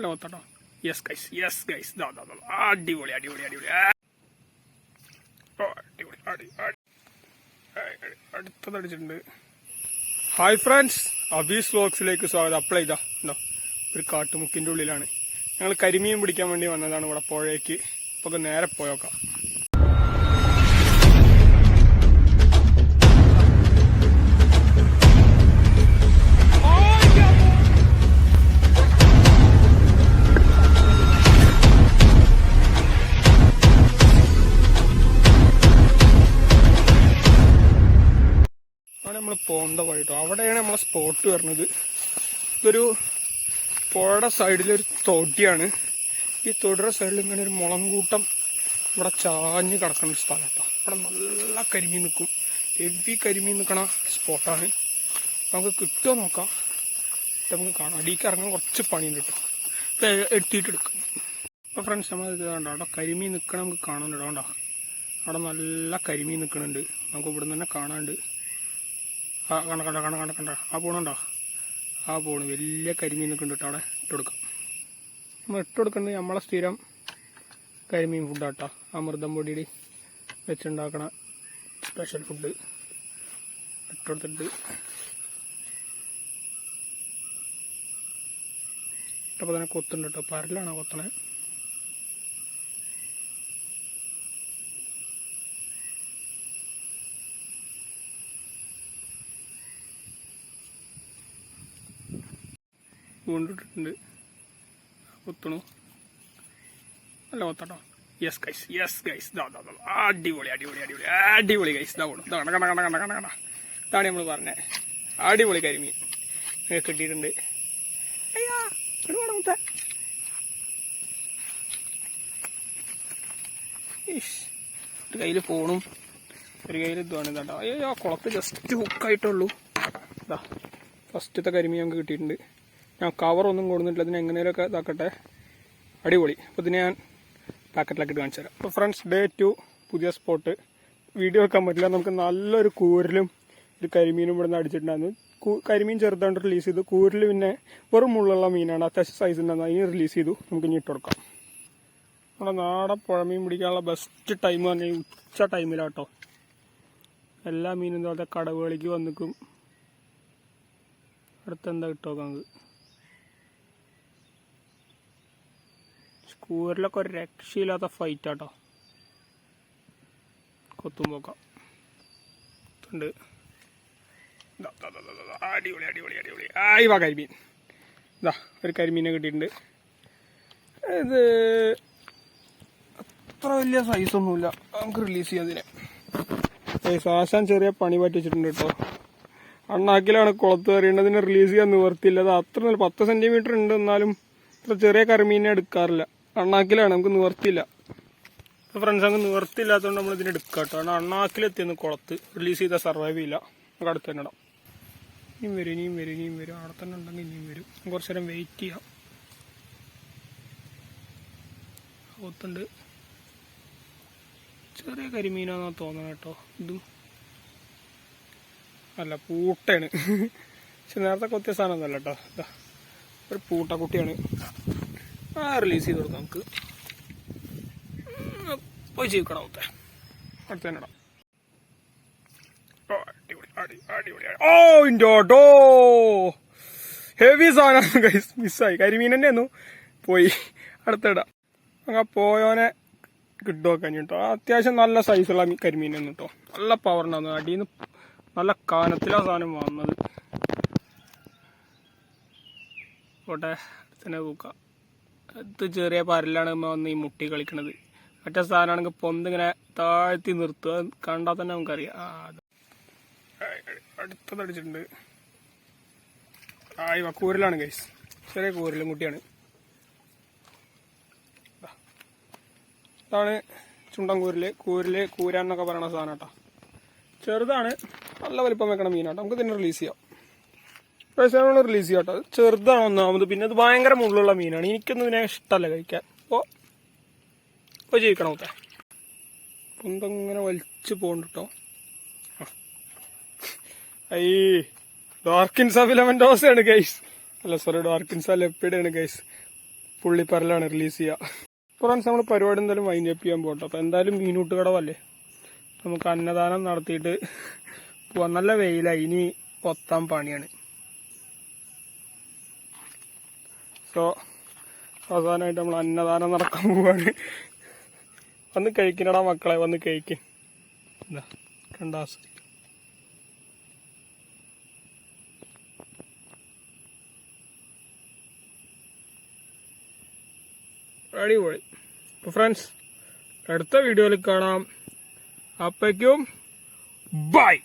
നല്ല കൊത്തട്ടോ yes guys yes guys ദാ ദാ. അടിപൊളി അടിപൊളി അടിപൊളി. അടിപൊളി അടി അടി. അടി, അടി. അടുത്തത് അടിച്ചിട്ടുണ്ട്. ഹായ് ഫ്രണ്ട്സ് അബീസ് വ്ലോഗ്സിലേക്ക് സ്വാഗതം. അപ്ലൈ ചെയ്താ. ഉണ്ടോ ഒരു കാട്ടുമുക്കിന്റെ ഉള്ളിലാണ്. ഞങ്ങൾ കരിമീൻ പിടിക്കാൻ വേണ്ടി വന്നതാണ് ഇവിടെ പുഴയ്ക്ക്. ഇപ്പൊ നേരെ പോയോക്കാം. പോകേണ്ട വഴി കേട്ടോ അവിടെയാണ് നമ്മളെ സ്പോട്ട് വരുന്നത്. ഇതൊരു പുഴയുടെ സൈഡിലൊരു തൊടിയാണ്. ഈ തൊടിയുടെ സൈഡിൽ ഇങ്ങനെ ഒരു മുളങ്കൂട്ടം ഇവിടെ ചാഞ്ഞ് കിടക്കുന്ന ഒരു സ്ഥലം കേട്ടോ ഇവിടെ നല്ല കരിമീൻ നിൽക്കും. ഹെവി കരിമീൻ നിൽക്കണ സ്പോട്ടാണ് നമുക്ക് കിട്ടുമോ നോക്കാം. നമുക്ക് കാണാം. അടിക്ക് ഇറങ്ങാൻ കുറച്ച് പണിയുണ്ട് കേട്ടോ. എത്തിയിട്ട് എടുക്കും. അപ്പോൾ ഫ്രണ്ട്സ് നമ്മൾ ഇത് കണ്ടോ? അവിടെ കരിമീൻ നിൽക്കണം നമുക്ക് കാണാനുണ്ട്. കണ്ടോ? അവിടെ നല്ല കരിമീൻ നിൽക്കുന്നുണ്ട് നമുക്ക് ഇവിടെ നിന്ന് തന്നെ കാണാണ്ട് ആ കണ്ട കണ്ട കണ്ട കണ്ട കണ്ട. ആ പോണുണ്ടോ ആ പോണ് വലിയ കരിമീൻ നിൽക്കുന്നുണ്ട് അവിടെ. ഇട്ട് കൊടുക്കാം. നമ്മൾ ഇട്ടുകൊടുക്കുന്നത് നമ്മളെ സ്ഥിരം കരിമീൻ ഫുഡാട്ടോ അമൃതം പൊടിയിൽ വെച്ചുണ്ടാക്കണ സ്പെഷ്യൽ ഫുഡ് ഇട്ടുകൊടുത്തിട്ട് ഇട്ടപ്പോൾ തന്നെ കൊത്തുണ്ട് കേട്ടോ. പരലാണോ കൊത്തണേ. കൊണ്ടിട്ടുണ്ട്. കൊത്തണു. നല്ല കൊത്തട്ടോ. യെസ് ഗൈസ് യെസ് ഗൈസ് ദാ ദാ. അടിപൊളി അടിപൊളി അടിപൊളി. അടിപൊളി ഗൈസ് ദാ കണ്ട. കണ്ട കണ്ട കണ്ട കണ്ട ഇതാണ് നമ്മൾ പറഞ്ഞത് അടിപൊളി കരിമി കിട്ടിയിട്ടുണ്ട്. ഒരു കയ്യിൽ ഫോണും ഒരു കയ്യിൽ ഇതുമാണ് ഇതാട്ടോ അയ്യോ കുളത്ത് ജസ്റ്റ് ഹുക്കായിട്ടുള്ളൂ ഫസ്റ്റത്തെ കരിമീൻ നമുക്ക് കിട്ടിയിട്ടുണ്ട്. ഞാൻ കവറൊന്നും കൊടുത്തിട്ടില്ല. അതിന് എങ്ങനെയൊക്കെ ഇതാക്കട്ടെ? അടിപൊളി. അപ്പോൾ ഇതിനെ ഞാൻ പാക്കറ്റിലാക്കിയിട്ട് കാണിച്ചു തരാം. അപ്പോൾ ഫ്രണ്ട്സ് ഡേ ടു പുതിയ സ്പോട്ട് വീഡിയോ വെക്കാൻ പറ്റില്ല. നമുക്ക് നല്ലൊരു കൂരലും ഒരു കരിമീനും ഇവിടെ നിന്ന് അടിച്ചിട്ടുണ്ടായിരുന്നു കരിമീൻ ചെറുതായിട്ട് റിലീസ് ചെയ്തു. കൂരൽ പിന്നെ വെറും മുള്ളുള്ള മീനാണ്. അത്യാവശ്യം സൈസ് ഉണ്ടായിരുന്നു. അതിന് റിലീസ് ചെയ്തു. നമുക്ക് ഇനി ഇട്ട് കൊടുക്കാം. നമ്മുടെ നാടൻ പുഴമീൻ പിടിക്കാനുള്ള ബെസ്റ്റ് ടൈം പറഞ്ഞാൽ ഉച്ച ടൈമിലാട്ടോ എല്ലാ മീനും ഇതുപോലത്തെ കടവുകളിലേക്ക് വന്നിക്കും. അടുത്തെന്താ കിട്ടുമോ നമുക്ക്? സ്കൂറിലൊക്കെ ഒരു രക്ഷയില്ലാത്ത ഫൈറ്റ് ആട്ടോ. കൊത്തുമ്പോക്കാം അടിപൊളി അടിപൊളി അടിപൊളി. ആയി വാ കരിമീൻ. ഇതാ ഒരു കരിമീനെ കിട്ടിയിട്ടുണ്ട്. ഇത് അത്ര വലിയ സൈസൊന്നുമില്ല നമുക്ക് റിലീസ് ചെയ്യാം അതിനെ സാശാൻ ചെറിയ പണി പറ്റിച്ചിട്ടുണ്ട് കേട്ടോ. അണ്ണാക്കിലാണ് കുളത്ത് എറിയേണ്ടതിനെ റിലീസ് ചെയ്യാൻ നിവർത്തിയില്ല. അത് അത്ര നല്ല പത്ത് സെന്റിമീറ്റർ ഉണ്ട്. എന്നാലും ഇത്ര ചെറിയ കരിമീനെ എടുക്കാറില്ല. അണ്ണാക്കിലാണ് നമുക്ക് നിവർത്തിയില്ല. ഫ്രണ്ട്സ് അങ്ങ് നിവർത്തിയില്ലാത്തതുകൊണ്ട് നമ്മൾ ഇതിന് എടുക്കാം കേട്ടോ. കാരണം അണ്ണാക്കിലെത്തിയെന്ന് കുളത്ത് റിലീസ് ചെയ്താൽ സർവൈവ് ചെയ്യില്ല. നമുക്ക് അടുത്ത് തന്നെ ഇടാം. ഇനിയും വരും ഇനിയും വരും ഇനിയും വരും. അവിടെ തന്നെ ഉണ്ടെങ്കിൽ ഇനിയും വരും. കുറച്ച് നേരം വെയിറ്റ് ചെയ്യാം. ഒത്തുണ്ട് ചെറിയ കരിമീനാന്നാ തോന്നണം കേട്ടോ. ഇതും. അല്ല പൂട്ടയാണ്. പക്ഷെ നേരത്തെ കൊത്തിയ സാധനമൊന്നുമല്ല കേട്ടോ. ഒരു പൂട്ടക്കുട്ടിയാണ്. റിലീസ് ചെയ്ത് കൊടുക്കാം നമുക്ക്. പോയി ചെയ്യിക്കണം മുത്തേ അടുത്ത് തന്നെ ഓ ഇൻഡോട്ടോ ഹെവി സാധനമാണ് മിസ്സായി കരിമീൻ തന്നെയായിരുന്നു പോയി. അടുത്തിടാം ആ പോയോനെ കിട്ടുമോ കഴിഞ്ഞിട്ടോ അത്യാവശ്യം നല്ല സൈസുള്ള കരിമീൻ ആണ് കേട്ടോ. നല്ല പവറിനായിരുന്നു അടിയിൽ നിന്ന് നല്ല കാനത്തിലാണ് സാധനം വന്നത്. പോട്ടെ തന്നെ തൂക്കാം ഇത് ചെറിയ പരലാണ് വന്ന് ഈ മുട്ടി കളിക്കണത്. മറ്റേ സാധനമാണെങ്കിൽ പൊന്തിങ്ങനെ താഴ്ത്തി നിർത്തുക അത് കണ്ടാൽ തന്നെ നമുക്കറിയാം. ആ അടുത്തതടിച്ചിട്ടുണ്ട് ആ ഇവ കൂരലാണ് ഗൈസ് ചെറിയ കൂരലും കുട്ടിയാണ്. ഇതാണ് ചുണ്ടൻ കൂരൽ. കൂരൽ കൂരാൻ എന്നൊക്കെ പറയണ സാധനം കേട്ടോ. ചെറുതാണ്. നല്ല വലിപ്പം വെക്കണ മീനാട്ടോ. നമുക്ക് തന്നെ റിലീസ് ചെയ്യാം. പൈസ റിലീസ് ചെയ്യാം കേട്ടോ. ചെറുതാണ് ഒന്നാമത് പിന്നെ അത് ഭയങ്കര മുള്ളുള്ള മീനാണ്. എനിക്കൊന്നും ഇതിനെ ഇഷ്ടമല്ല കഴിക്കാൻ. അപ്പോൾ അപ്പോൾ ജീവിക്കണം ഊത്തെ പൊന്തങ്ങനെ വലിച്ചു പോകണ്ട കേട്ടോ. ഐ ഡോർക്കിൻസ് ആണ് ഗൈസ് അല്ല സോറി ഡോർക്കിൻസ് ലെപ്പിഡ് ആണ് ഗൈസ് പുള്ളിപ്പറലാണ് റിലീസ് ചെയ്യുക ഫ്രണ്ട്സ് നമ്മൾ പരിപാടി എന്തായാലും വൈൻഡ് അപ്പ് ചെയ്യാൻ പോകട്ടോ. അപ്പോൾ എന്തായാലും മീനൂട്ട് കടവല്ലേ? നമുക്ക് അന്നദാനം നടത്തിയിട്ട് പോവാം. നല്ല വെയിലായി ഇനി പൊത്താൻ പണിയാണ്. സോ അവസാനമായിട്ട് നമ്മൾ അന്നദാനം നടക്കാൻ പോവാണ്. വന്ന് കഴിക്കണടാ മക്കളെ വന്ന് കഴിക്ക്. എന്താ കണ്ടാസ്വദിക്കും അടിപൊളി. അപ്പോൾ ഫ്രണ്ട്സ് അടുത്ത വീഡിയോയിൽ കാണാം. അപ്പയ്ക്കും ബൈ